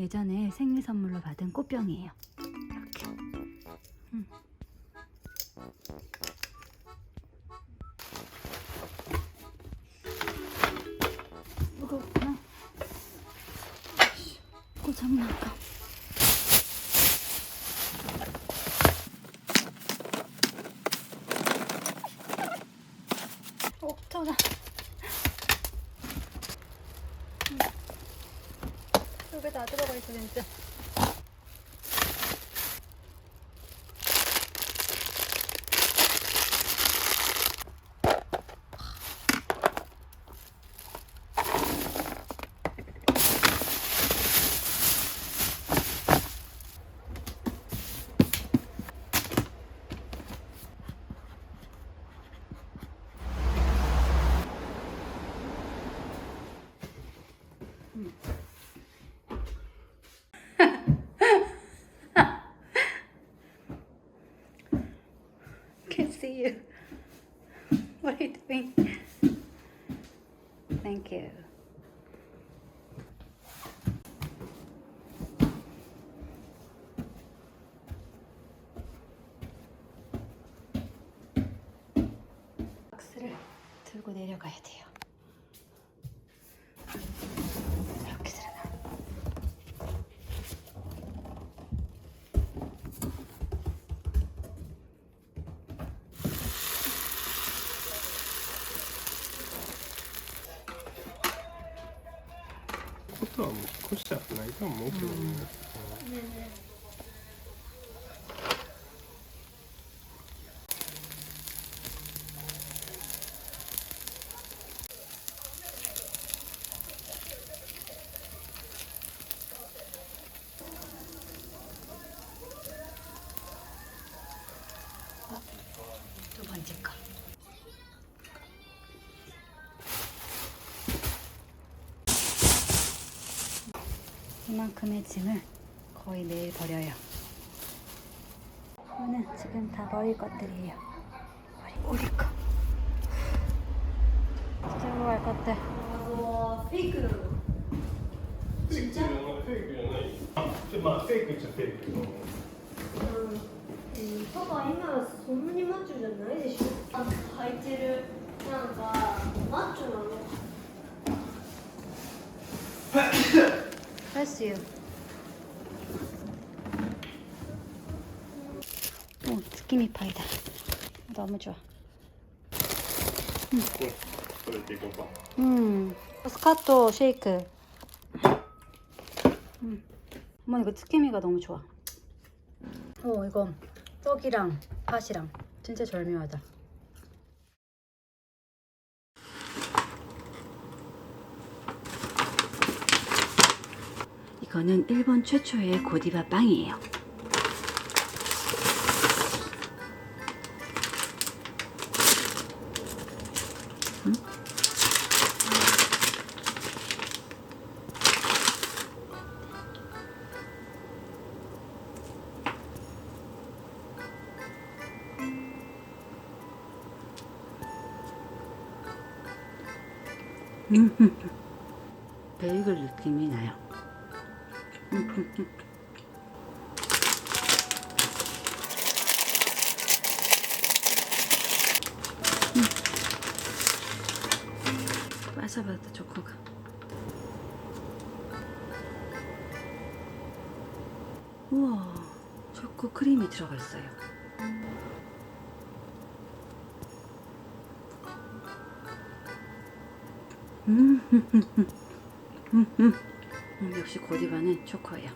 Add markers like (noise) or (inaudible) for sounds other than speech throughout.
예전에 생일 선물로 받은 꽃병이에요. 이렇게. 음. 무겁구나. 꽃 장난감. 어, 터져. 여기 다 see you. What are you doing? Thank you. 박스를 들고 내려가야 돼요. とはもう少しじゃないと思うけどね。두 이만큼의 짐을 거의 매일 버려요. 저는 지금 다 버릴 것들이에요. 버릴, 거. 들고 갈 것들. 와, 아, 페이크. 진짜? 페이크잖아. 페이크죠, 페이크. 오빠가 옛날에 소문이 맞추잖아, 이제 시 갈지를 그냥 맞추라고. Bless you. 오, 느낌이 파이다. 너무 좋아. 음. 음. 스카토 쉐이크. 음. 엄마 이거 스키미가 너무 좋아. 오 이거 떡이랑 팥이랑 진짜 절묘하다. 이거는 일본 최초의 고디바 빵이에요. 빠져봐도 초코가. 우와, 초코 크림이 들어가 있어요. 음, 음, 역시 고디바는 초코예요.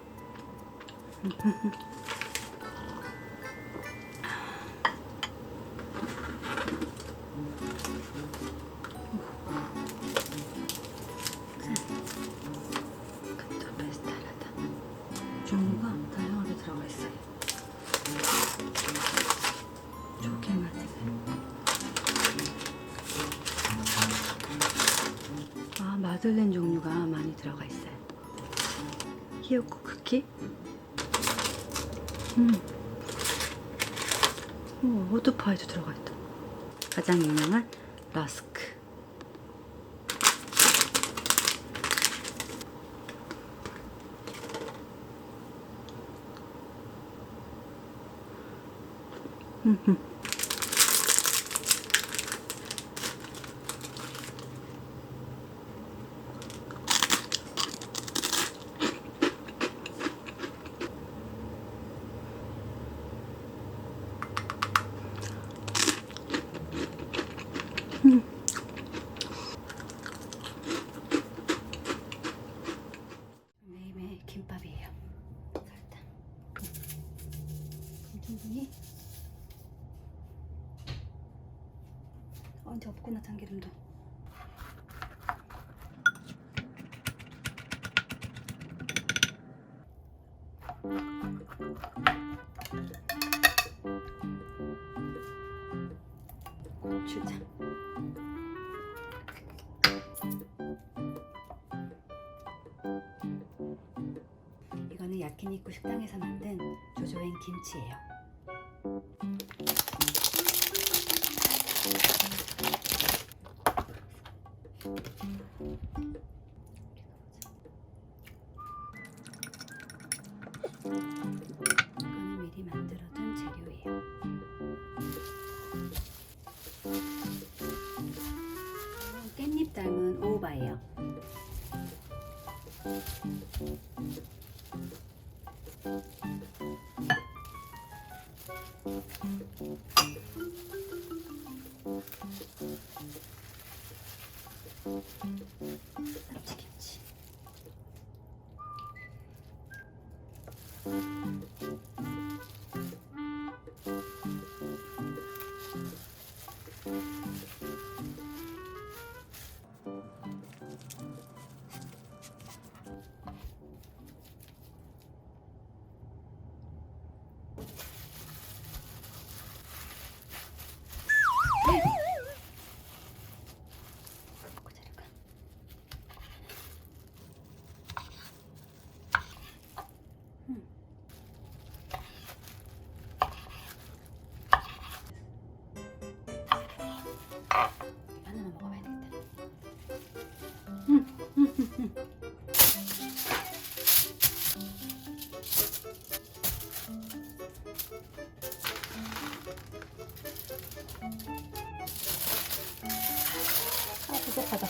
파들렌 종류가 많이 들어가 있어요. 히요코 쿠키. 음. 오, 호두파이도 들어가 있다. 가장 유명한 라스크. 흠흠. 음, 음. 어, 이제 없구나 참기름도. 고추장. 이거는 야키니쿠 식당에서 만든 조조엔 김치예요. 이 완성.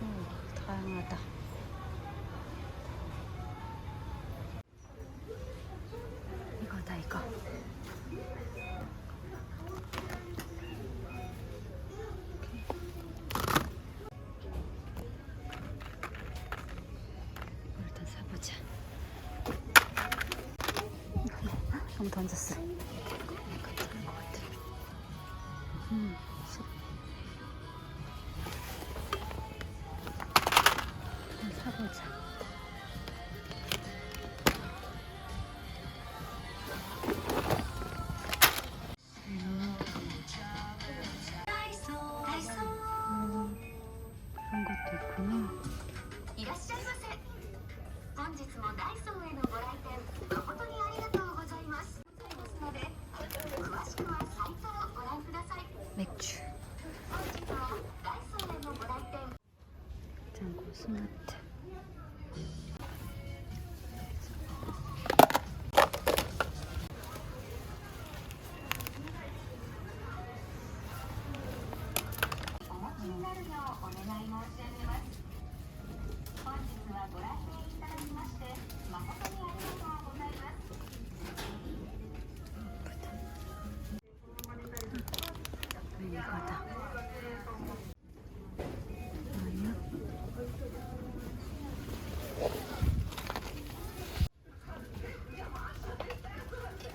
오, 다양하다. 이거. 일단 사보자. (laughs) 너무 던졌어.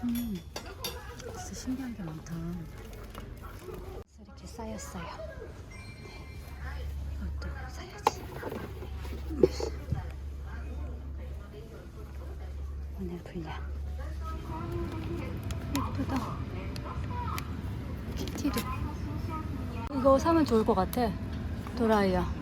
음, 진짜 신기한 게 많다. 이렇게 쌓였어요. 이것도 사야지. 분량. 예쁘다. 키티도. 이거 사면 좋을 것 같아. 도라이야.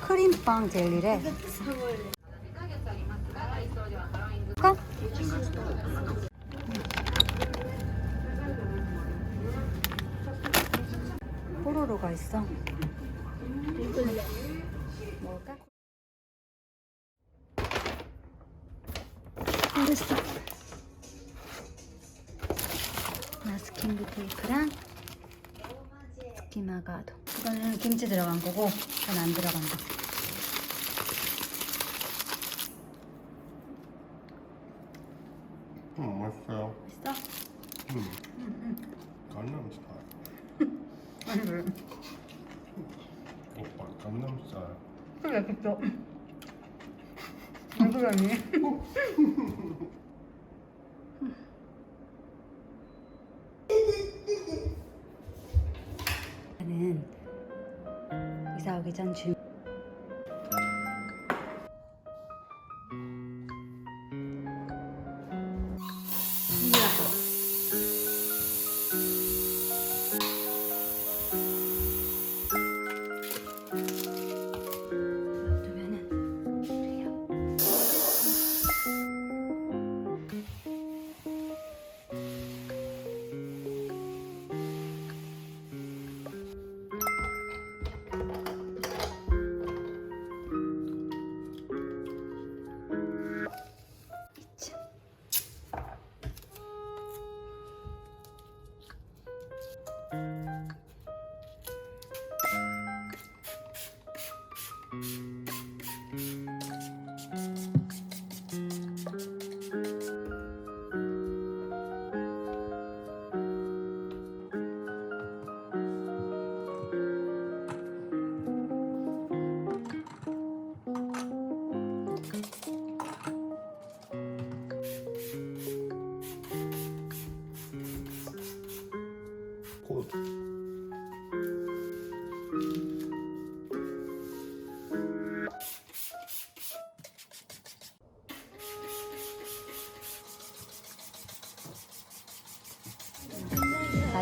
크림빵 젤리래. 스키마가도. 이거는 김치 들어간 거고, 이건 안 들어간 거. 음, 맛있어요. 맛있어? 음. 강남 스타일. 아니 왜? 오빠, 강남 스타일. 그래 그죠? 왜 그러니? 이사 오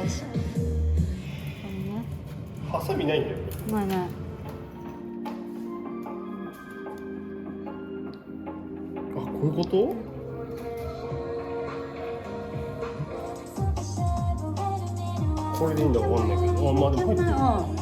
いし。ハサミないんだよ。まあない。あ、こういうこと。これでいいんだ、わかんないけど、あ、まあ、でも。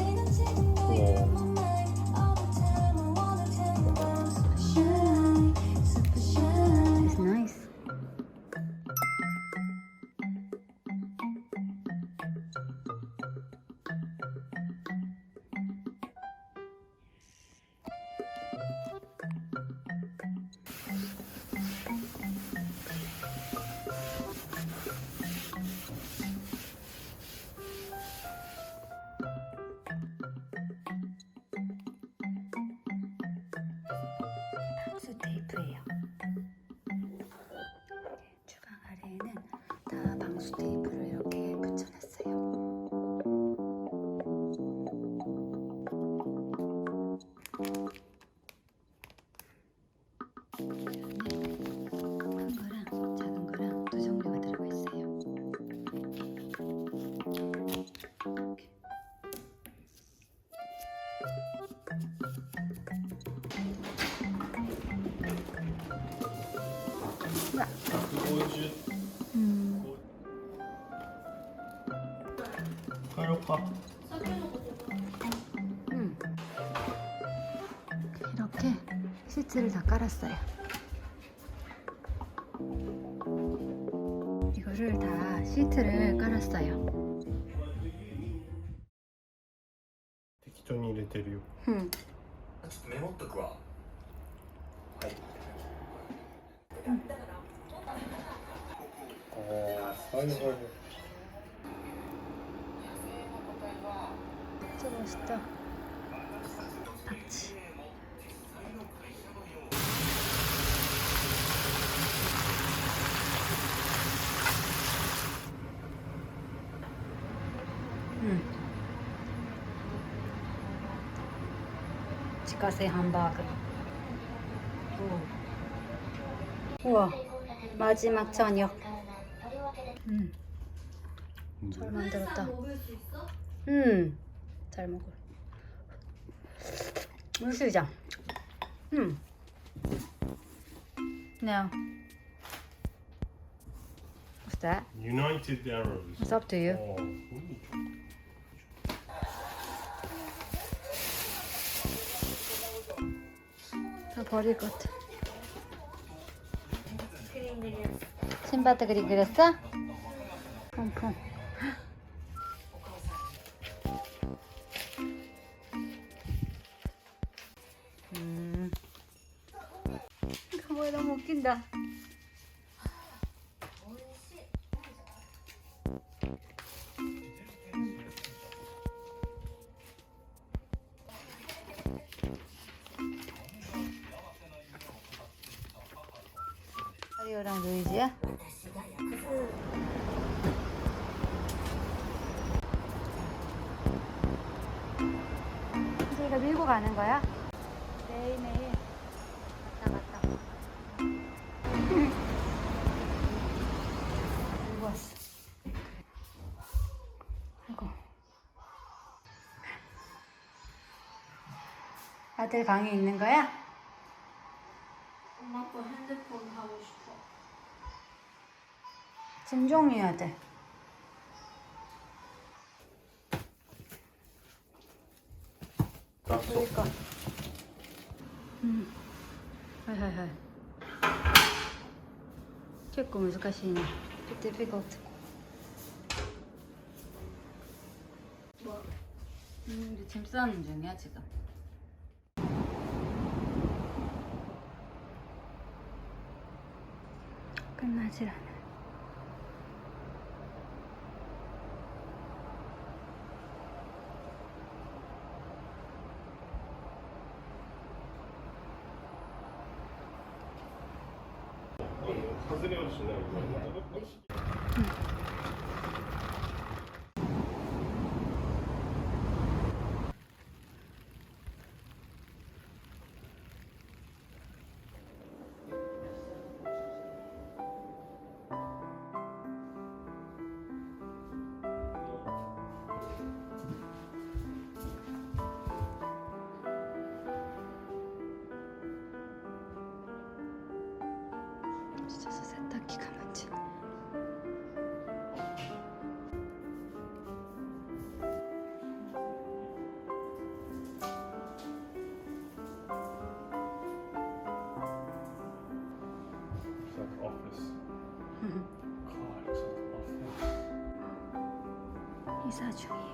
다 시트를 다 깔았어요. 이거를 다 시트를 깔았어요. 適当に入れてるよ。 음. ちょっとメモっとくわはいああ、はいはい。 진짜 멋있다. 박치. 집가세 함박을. 우와 마지막 저녁. 음. 잘 만들었다. 음. 잘 먹어. 물수장. 음. Now. What's that? United Arrows. What's up to you? Oh. 다 버릴 것 같아. 신바트 그림 그렸어? 펑펑 이제 이거 밀고 가는 거야? 매일매일 갔다 갔다 밀고 왔어 아이고 아들 방에 있는 거야? 엄마 거 핸드폰 하고 싶어. 진종이야 돼 結構難しいね difficult 뭐? 음, 이제 짐 싸는 중이야 지금 끝나질 않아 기가 뭔지 It's like office. God, it's like office. 이사 중이야